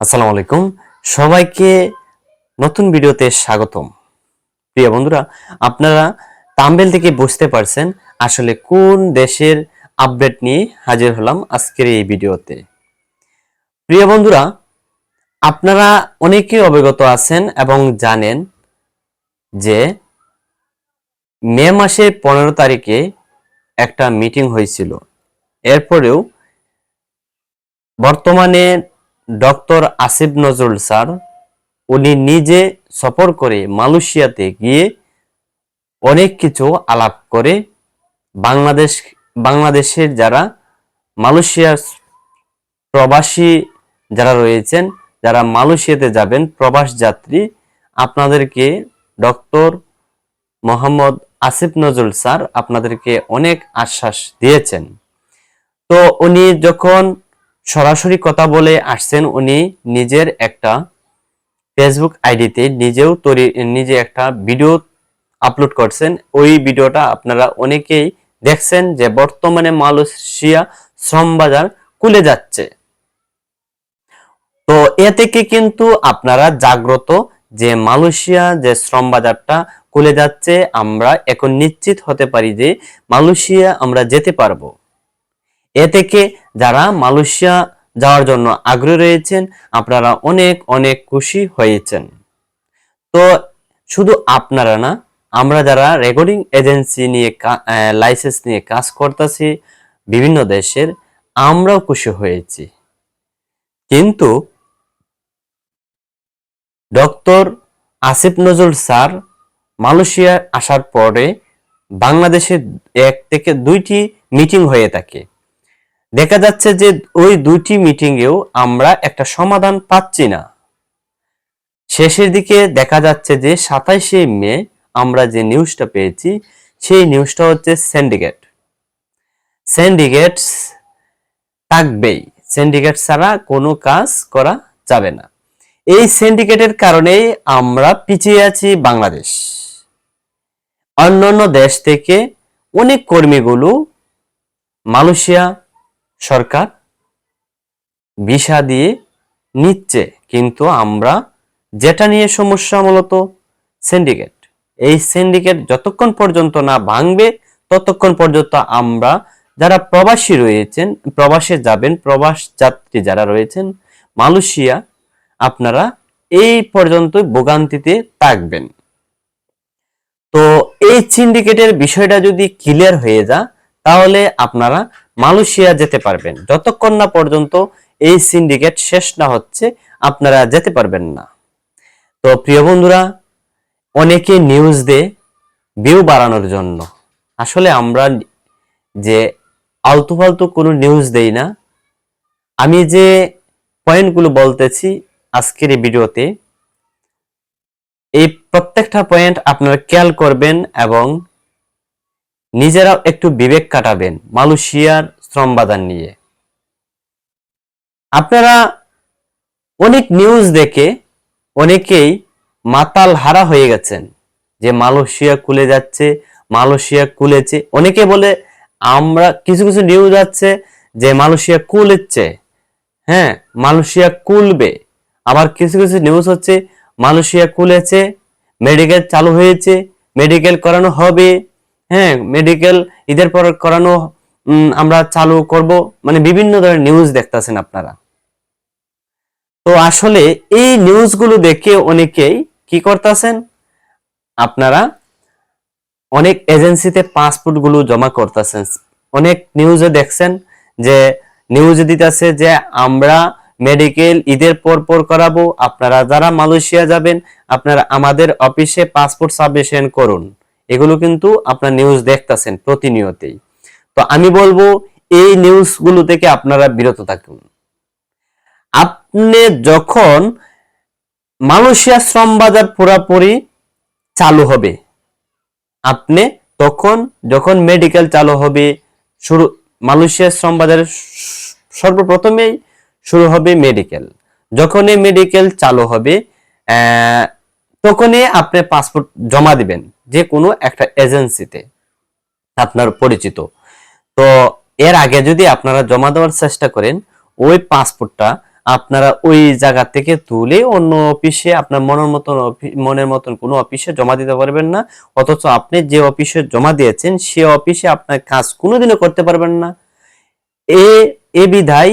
আসসালামু আলাইকুম। সবাইকে নতুন ভিডিওতে স্বাগতম। প্রিয় বন্ধুরা, আপনারা তাম্বেল থেকে বুঝতে পারছেন আসলে কোন দেশের আপডেট নিয়ে হাজির হলাম আজকের এই ভিডিওতে। প্রিয় বন্ধুরা, আপনারা অনেকেই অবগত আছেন এবং জানেন যে মে মাসের পনেরো তারিখে একটা মিটিং হয়েছিল। এরপরেও বর্তমানে ডক্টর আসিফ নজরুল স্যার, উনি নিজে সফর করে মালয়েশিয়াতে গিয়ে অনেক কিছু আলাপ করে বাংলাদেশ, বাংলাদেশের যারা মালয়েশিয়ার প্রবাসী যারা রয়েছেন, যারা মালয়েশিয়াতে যাবেন, প্রবাস যাত্রী, আপনাদেরকে ডক্টর মোহাম্মদ আসিফ নজরুল স্যার আপনাদেরকে অনেক আশ্বাস দিয়েছেন। তো উনি যখন সরাসরি কথা বলে আসছেন উনি নিজের একটা ফেসবুক আইডিতে নিজেও তৈরি, নিজে একটা ভিডিও আপলোড করছেন। ওই ভিডিওটা আপনারা অনেকেই দেখছেন যে বর্তমানে মালয়েশিয়া শ্রম বাজার খুলে যাচ্ছে। তো এ থেকে কিন্তু আপনারা জাগ্রত যে মালয়েশিয়া যে শ্রম বাজারটা খুলে যাচ্ছে, আমরা এখন নিশ্চিত হতে পারি যে মালয়েশিয়া আমরা যেতে পারব। এ থেকে যারা মালয়েশিয়া যাওয়ার জন্য আগ্রহী রয়েছেন, আপনারা অনেক অনেক খুশি হয়েছেন। তো শুধু আপনারা না, আমরা যারা রেকর্ডিং এজেন্সি নিয়ে লাইসেন্স নিয়ে কাজ করতেছি বিভিন্ন দেশের, আমরাও খুশি হয়েছি। কিন্তু doctor Asif Nazrul sir Malaysia আসার পরে বাংলাদেশে এক থেকে দুইটি মিটিং হয়ে থাকে। দেখা যাচ্ছে যে ওই দুইটি মিটিংয়েও আমরা একটা সমাধান পাচ্ছি না। শেষের দিকে দেখা যাচ্ছে যে সাতাইশে মে আমরা যে নিউজটা পেয়েছি, সেই নিউজটা হচ্ছে সিন্ডিকেট সিন্ডিকেট থাকবেই। সিন্ডিকেট ছাড়া কোনো কাজ করা যাবে না। এই সিন্ডিকেটের কারণেই আমরা পিছিয়ে আছি বাংলাদেশ। অন্যান্য দেশ থেকে অনেক কর্মীগুলো মালয়েশিয়া সরকার ভিসা দিয়ে নিচ্ছে, কিন্তু আমরা যেটা নিয়ে সমস্যা মূলত সিন্ডিকেট এই সিন্ডিকেট যতক্ষণ পর্যন্ত না ভাঙবে, ততক্ষণ পর্যন্ত আমরা যারা প্রবাসী রয়েছেন, প্রবাসে যাবেন, প্রবাস যাত্রী যারা রয়েছেন, মালয়েশিয়া, আপনারা এই পর্যন্ত ভোগান্তিতে থাকবেন। তো এই সিন্ডিকেটের বিষয়টা যদি ক্লিয়ার হয়ে যা তাহলে আপনারা মালয়েশিয়া যেতে পারবেন। যতক্ষণ না পর্যন্ত এই সিন্ডিকেট শেষ না হচ্ছে, আপনারা যেতে পারবেন না। তো প্রিয় বন্ধুরা, অনেকে নিউজ দে ভিউ বাড়ানোর জন্য। আসলে আমরা যে আলতু ফালতু কোনো নিউজ দেই না, আমি যে পয়েন্টগুলো বলতেছি আজকের এই ভিডিওতে, এই প্রত্যেকটা পয়েন্ট আপনারা খেয়াল করবেন এবং নিজেরাও একটু বিবেক কাটাবেন মালয়েশিয়ার শ্রম বাজার নিয়ে। আপনারা অনেক নিউজ দেখে অনেকেই মাতাল হারা হয়ে গেছেন যে মালয়েশিয়া খুলে যাচ্ছে, মালয়েশিয়া খুলেছে। অনেকে বলে, আমরা কিছু কিছু নিউজ আছে যে মালয়েশিয়া কুলেছে হ্যাঁ মালয়েশিয়া কুলবে আবার কিছু কিছু নিউজ হচ্ছে, মালয়েশিয়া কুলেছে মেডিকেল চালু হয়েছে মেডিকেল করানো হবে। হ্যাঁ মেডিকেল ঈদের পর করানো আমরা চালু করব। মানে বিভিন্ন ধরনের নিউজ দেখতেছেন আপনারা। তো আসলে এই নিউজগুলো দেখে অনেকেই কি করতেছেন? আপনারা অনেক এজেন্সিতে পাসপোর্টগুলো জমা করতেছেন। অনেক নিউজে দেখছেন যে নিউজে দিতেছে যে আমরা মেডিকেল ঈদের পর পর করাবো। আপনারা যারা মালয়েশিয়া যাবেন, আপনারা আমাদের অফিসে পাসপোর্ট সাবমিশন করুন। এগুলো কিন্তু আপনার নিউজ দেখতেছেন প্রতিনিয়তেই। তো আমি বলব, এই নিউজগুলো থেকে আপনারা বিরত থাকুন। আপনি যখন মালয়েশিয়া শ্রম বাজার পুরাপুরি চালু হবে, আপনি তখন যখন মেডিকেল চালু হবে, শুরু, মালয়েশিয়া শ্রম বাজারে সর্বপ্রথমেই শুরু হবে মেডিকেল যখন এই মেডিকেল চালু হবে তখনই আপনি পাসপোর্ট জমা দিবেন, যে কোনো একটা এজেন্সিতে আপনার পরিচিত। তো এর আগে যদি আপনারা জমা দেওয়ার চেষ্টা করেন, ওই পাসপোর্টটা আপনারা ওই জায়গা থেকে তুলে অন্য অফিসে আপনার মনের মতন মনের মতন কোনো অফিসে জমা দিতে পারবেন না। অথচ আপনি যে অফিসে জমা দিয়েছেন, সে অফিসে আপনার কাজ কোনোদিনও করতে পারবেন না। এ এ বিধায়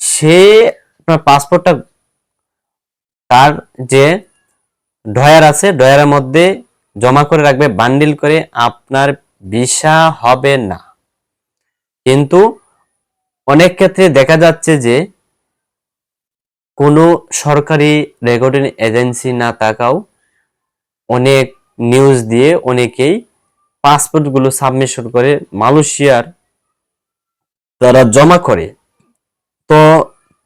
সে আপনার পাসপোর্টটা তার যে ডয়ার আছে, ড্রয়ারের মধ্যে জমা করে রাখবে, বান্ডিল করে আপনার ভিসা হবে না। কিন্তু অনেক ক্ষেত্রে দেখা যাচ্ছে যে কোনো সরকারি রেকর্ডিং এজেন্সি না থাকাও অনেক নিউজ দিয়ে অনেকেই পাসপোর্টগুলো সাবমিশন করে মালয়েশিয়ার তারা জমা করে। তো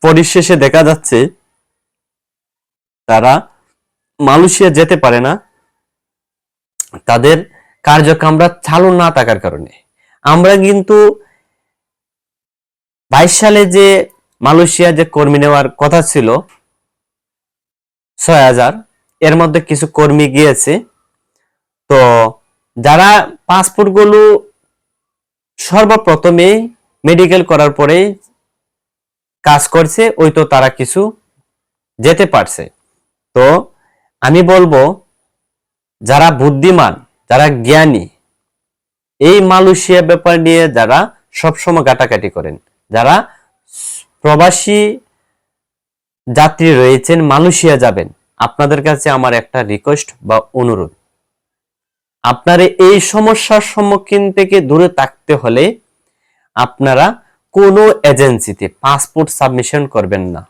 পরিশেষে দেখা যাচ্ছে তারা মালয়েশিয়া যেতে পারে না, তাদের কার্যক্রমটা চালু না থাকার কারণে। আমরা কিন্তু বাইশ সালে যে মালয়েশিয়া যে কর্মী নেওয়ার কথা ছিল, ছয় হাজার, এর মধ্যে কিছু কর্মী গিয়েছে। তো যারা পাসপোর্টগুলো সর্বপ্রথমে মেডিকেল করার পরে কাজ করছে, ওই তো তারা কিছু যেতে পারছে। তো আমি বলব, যারা বুদ্ধিমান, যারা জ্ঞানী, এই মালয়েশিয়া ব্যাপার নিয়ে যারা সবসময় গাটাকাটি করেন, যারা প্রবাসী যাত্রী রয়েছেন, মালয়েশিয়া যাবেন, আপনাদের কাছে আমার একটা রিকোয়েস্ট বা অনুরোধ। আপনারা এই সমস্যার সম্মুখীন থেকে দূরে থাকতে হলে আপনারা কোনো এজেন্সিতে পাসপোর্ট সাবমিশন করবেন না।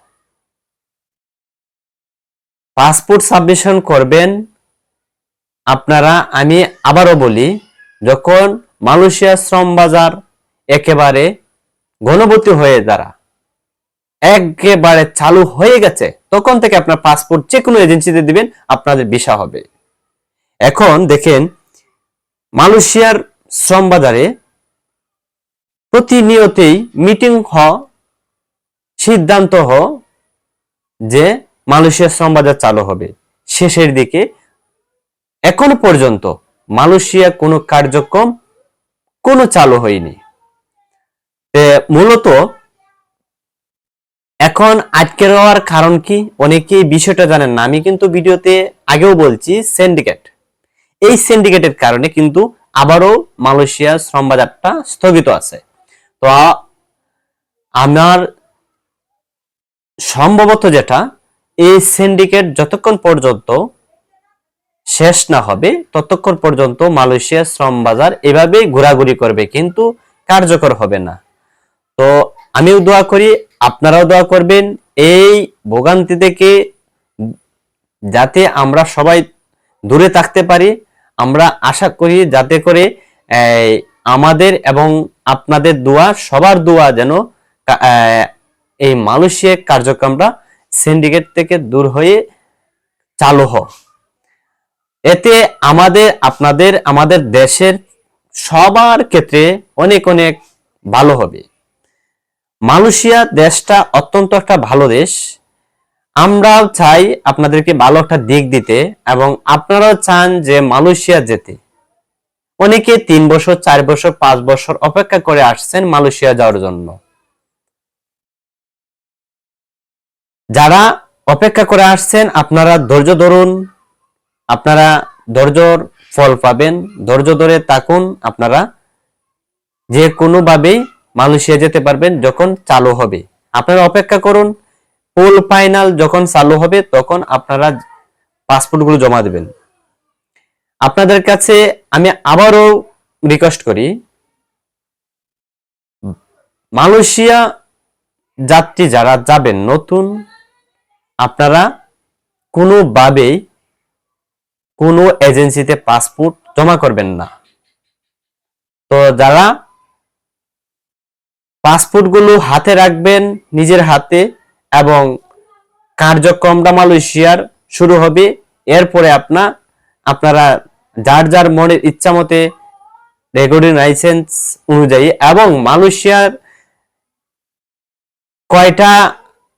পাসপোর্ট সাবমিশন করবেন, আপনারা, আমি আবারও বলি, যখন মালয়েশিয়া শ্রম বাজার একেবারে ঘনবতী হয়ে দ্বারা একেবারে চালু হয়ে গেছে, তখন থেকে আপনার পাসপোর্ট যে কোনো এজেন্সিতে দিবেন, আপনাদের ভিসা হবে। এখন দেখেন, মালয়েশিয়ার শ্রম বাজারে প্রতিনিয়তেই মিটিং হ, সিদ্ধান্ত হ, যে মালয়েশিয়ার শ্রম চালু হবে। শেষের দিকে, এখনও পর্যন্ত মালয়েশিয়া কোনো কার্যক্রম, কোনো চালু হয়নি। মূলত এখন আটকে রওয়ার কারণ কি অনেকে এই বিষয়টা জানেন না। আমি কিন্তু ভিডিওতে আগেও বলছি সিন্ডিকেট এই সিন্ডিকেটের কারণে কিন্তু আবারও মালয়েশিয়া শ্রম বাজারটা স্থগিত আছে। তো আমার সম্ভবত যেটা এই সিন্ডিকেট যতক্ষণ পর্যন্ত শেষ না হবে, ততক্ষণ পর্যন্ত মালয়েশিয়া শ্রম বাজার এভাবেই ঘোরাঘুরি করবে, কিন্তু কার্যকর হবে না। তো আমিও দোয়া করি, আপনারাও দোয়া করবেন, এই ভোগান্তি থেকে যাতে আমরা সবাই দূরে থাকতে পারি, আমরা আশা করি যাতে করে আমাদের এবং আপনাদের দোয়া, সবার দোয়া যেন এই মালয়েশিয়া কার্যক্রমটা সিন্ডিকেট থেকে দূর হয়ে চালু হোক এতে আমাদের, আপনাদের, আমাদের দেশের সবার ক্ষেত্রে অনেক অনেক ভালো হবে। মালয়েশিয়া দেশটা অত্যন্ত একটা ভালো দেশ। আমরাও চাই আপনাদেরকে ভালো একটা দিক দিতে এবং আপনারাও চান যে মালয়েশিয়া যেতে। অনেকে তিন বছর, চার বছর, পাঁচ বছর অপেক্ষা করে আসছেন মালয়েশিয়া যাওয়ার জন্য। যারা অপেক্ষা করে আসছেন, আপনারা ধৈর্য ধরুন, আপনারা ধৈর্যর ফল পাবেন, ধৈর্য ধরে তাকুন আপনারা যে কোনোভাবেই মালয়েশিয়া যেতে পারবেন যখন চালু হবে। আপনারা অপেক্ষা করুন ফুল ফাইনাল যখন চালু হবে, তখন আপনারা পাসপোর্টগুলো জমা দেবেন। আপনাদের কাছে আমি আবারও রিকোয়েস্ট করি, মালয়েশিয়া যাত্রী যারা যাবেন, নতুন আপনারা কোনোভাবেই কোনো এজেন্সিতে পাসপোর্ট জমা করবেন না। তো যারা পাসপোর্টগুলো হাতে রাখবেন নিজের হাতে এবং কার্যক্রমটা মালয়েশিয়ার শুরু হবে, এরপরে আপনা, আপনারা যার যার মনের ইচ্ছা মতে রেকর্ডিং লাইসেন্স অনুযায়ী এবং মালয়েশিয়ার কয়টা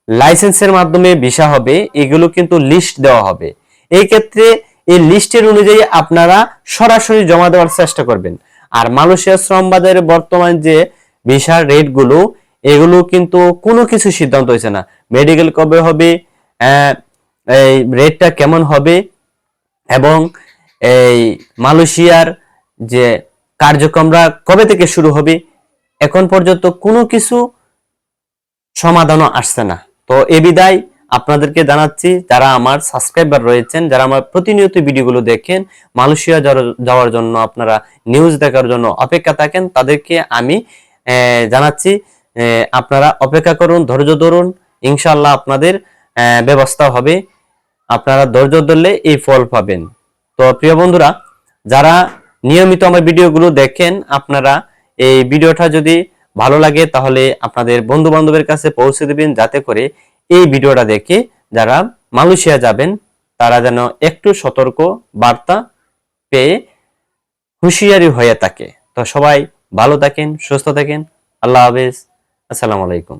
লাইসেন্সের মাধ্যমে ভিসা হবে, এগুলো কিন্তু লিস্ট দেওয়া হবে। এই ক্ষেত্রে এই লিস্টের অনুযায়ী আপনারা সরাসরি জমা দেওয়ার চেষ্টা করবেন। আর মালয়েশিয়া শ্রম বাজারে বর্তমান যে ভিসার রেটগুলো, এগুলো কিন্তু কোনো কিছু সিদ্ধান্ত হয়েছে না। মেডিকেল কবে হবে এই রেটটা কেমন হবে এবং এই মালয়েশিয়ার যে কার্যক্রমরা কবে থেকে শুরু হবে, এখন পর্যন্ত কোনো কিছু সমাধানও আসছে না। তো এ বিদায় আপনাদেরকে জানাচ্ছি যারা আমার সাবস্ক্রাইবার রয়েছেন, যারা আমার প্রতিনিয়ত ভিডিওগুলো দেখেন, মালয়েশিয়া যাওয়ার- জন্য আপনারা নিউজ দেখার জন্য অপেক্ষা থাকেন, তাদেরকে আমি জানাচ্ছি আপনারা অপেক্ষা করুন, ধৈর্য ধরুন ইনশাল্লাহ আপনাদের ব্যবস্থা হবে, আপনারা ধৈর্য ধরলে এই ফল পাবেন। তো প্রিয় বন্ধুরা, যারা নিয়মিত আমার ভিডিওগুলো দেখেন, আপনারা এই ভিডিওটা যদি ভালো লাগে, তাহলে আপনাদের বন্ধু বান্ধবের কাছে পৌঁছে দেবেন যাতে করে এই ভিডিওটা দেখে যারা মালয়েশিয়া যাবেন, তারা যেন একটু সতর্ক বার্তা পেয়ে হুঁশিয়ারি হয়ে থাকে। তো সবাই ভালো থাকেন, সুস্থ থাকেন। আল্লাহ হাফেজ। আসসালামু আলাইকুম।